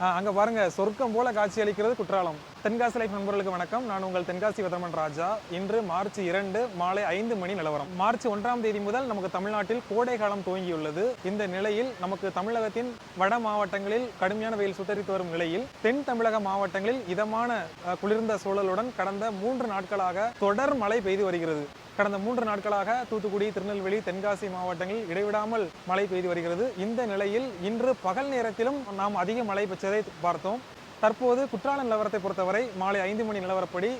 அங்கே பாருங்கள் சொர்க்கம் போல காட்சி அளிக்கிறது குற்றாலம். தென்காசி லைஃப் நண்பர்களுக்கு வணக்கம். நான் உங்கள் தென்காசி வதர்மன் ராஜா. இன்று மார்ச் இரண்டு மாலை ஐந்து மணி நிலவரம். மார்ச் ஒன்றாம் தேதி முதல் நமக்கு தமிழ்நாட்டில் கோடை காலம் துவங்கியுள்ளது. இந்த நிலையில் நமக்கு தமிழகத்தின் வட மாவட்டங்களில் கடுமையான வெயில் சுட்டரித்து வரும் நிலையில் தென் தமிழக மாவட்டங்களில் இதமான குளிர்ந்த சூழலுடன் கடந்த மூன்று நாட்களாக தொடர் மழை பெய்து வருகிறது. கடந்த மூன்று நாட்களாக தூத்துக்குடி திருநெல்வேலி தென்காசி மாவட்டங்களில் இடைவிடாமல் மழை பெய்து வருகிறது. இந்த நிலையில் இன்று பகல் நேரத்திலும் நாம் அதிக மழை பெற்றதை பார்த்தோம். தற்போது குற்றால நிலவரத்தை பொறுத்தவரை மாலை ஐந்து மணி நிலவரப்படி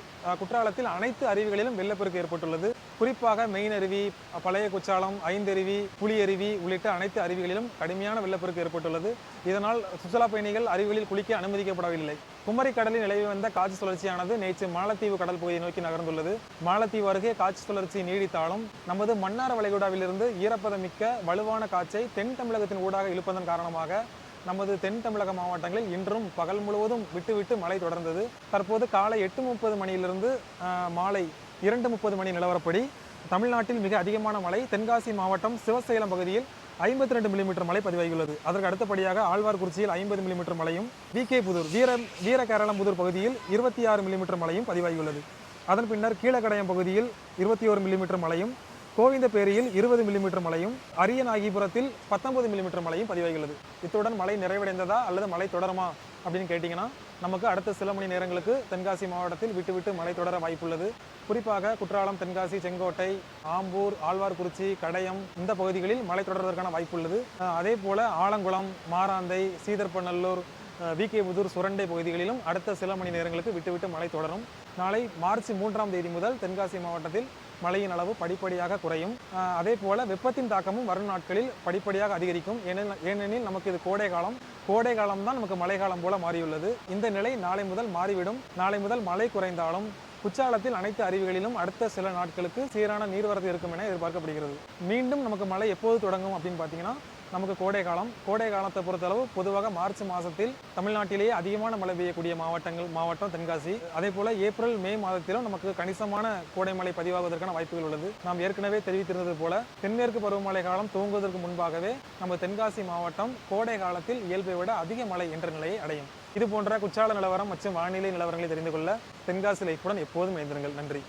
குற்றாலத்தில் அனைத்து அருவிகளிலும் வெள்ளப்பெருக்கு ஏற்பட்டுள்ளது. குறிப்பாக மெயின் அருவி பழைய குற்றாலம் ஐந்தருவி புலியருவி உள்ளிட்ட அனைத்து அருவிகளிலும் கடுமையான வெள்ளப்பெருக்கு ஏற்பட்டுள்ளது. இதனால் சுற்றுலா பயணிகள் அருவிகளில் குளிக்க அனுமதிக்கப்படவில்லை. குமரி கடலில் நிலவி வந்த காட்சி சுழற்சியானது நேற்று மாலத்தீவு கடல் பகுதியை நோக்கி நகர்ந்துள்ளது. மாலத்தீவு அருகே காட்சி சுழற்சி நீடித்தாலும் நமது மன்னார் வளைகுடாவிலிருந்து ஈரப்பதமிக்க வலுவான காற்றை தென் தமிழகத்தின் ஊடாக இழுப்பதன் காரணமாக நமது தென் தமிழக மாவட்டங்களில் இன்றும் பகல் முழுவதும் விட்டுவிட்டு மழை தொடர்ந்தது. தற்போது காலை எட்டு முப்பது மணியிலிருந்து மாலை இரண்டு முப்பது மணி நிலவரப்படி தமிழ்நாட்டில் மிக அதிகமான மழை தென்காசி மாவட்டம் சிவசேலம் பகுதியில் ஐம்பத்தி ரெண்டு மில்லிமீட்டர் மழை பதிவாகியுள்ளது. அதற்கு அடுத்தபடியாக ஆழ்வார்குறிச்சியில் ஐம்பது மில்லிமீட்டர் மழையும் விகே புதூர் வீர வீரகேரளம்புதூர் பகுதியில் இருபத்தி ஆறு மில்லிமீட்டர் மழையும் பதிவாகியுள்ளது. அதன் பின்னர் கீழக்கடையம் பகுதியில் இருபத்தி ஒரு மில்லிமீட்டர் மழையும் கோவிந்தப்பேரியில் இருபது மில்லிமீட்டர் மழையும் அரியநாகிபுரத்தில் பத்தொன்பது மில்லிமீட்டர் மழையும் பதிவாகியுள்ளது. இத்துடன் மழை நிறைவடைந்ததா அல்லது மழை தொடருமா அப்படின்னு கேட்டிங்கன்னா நமக்கு அடுத்த சில மணி நேரங்களுக்கு தென்காசி மாவட்டத்தில் விட்டு விட்டு மழை தொடர வாய்ப்புள்ளது. குறிப்பாக குற்றாலம் தென்காசி செங்கோட்டை ஆம்பூர் ஆழ்வார்குறிச்சி கடையம் இந்த பகுதிகளில் மழை தொடர்வதற்கான வாய்ப்புள்ளது. அதே போல ஆலங்குளம் மாராந்தை சீதர்பநல்லூர் விகே புதூர் சுரண்டை பகுதிகளிலும் அடுத்த சில மணி நேரங்களுக்கு விட்டுவிட்டு மழை தொடரும். நாளை மார்ச் மூன்றாம் தேதி முதல் தென்காசி மாவட்டத்தில் மழையின் அளவு படிப்படியாக குறையும். அதே போல வெப்பத்தின் தாக்கமும் வரும் நாட்களில் படிப்படியாக அதிகரிக்கும். ஏனெனில் ஏனெனில் நமக்கு இது கோடை காலம். கோடை காலம் தான் நமக்கு மழைக்காலம் போல மாறியுள்ளது. இந்த நிலை நாளை முதல் மாறிவிடும். நாளை முதல் மழை குறைந்தாலும் குற்றாலத்தில் அனைத்து அருவிகளிலும் அடுத்த சில நாட்களுக்கு சீரான நீர்வரத்து இருக்கும் என எதிர்பார்க்கப்படுகிறது. மீண்டும் நமக்கு மழை எப்போது தொடங்கும் அப்படின்னு பார்த்தீங்கன்னா நமக்கு கோடை காலம். கோடை காலத்தை பொறுத்தளவு பொதுவாக மார்ச் மாதத்தில் தமிழ்நாட்டிலேயே அதிகமான மழை பெய்யக்கூடிய மாவட்டங்கள் மாவட்டம் தென்காசி. அதே போல ஏப்ரல் மே மாதத்திலும் நமக்கு கணிசமான கோடை மழை பதிவாகுவதற்கான வாய்ப்புகள் உள்ளது. நாம் ஏற்கனவே தெரிவித்திருந்தது போல தென்மேற்கு பருவமழை காலம் துவங்குவதற்கு முன்பாகவே நம்ம தென்காசி மாவட்டம் கோடை காலத்தில் இயல்பை விட அதிக மழை என்ற நிலையை அடையும். இது போன்ற குற்றால நிலவரம் மற்றும் வானிலை நிலவரங்களை தெரிந்து கொள்ள தென்காசி லைஃபுடன் எப்போதும் இணைந்திருங்கள். நன்றி.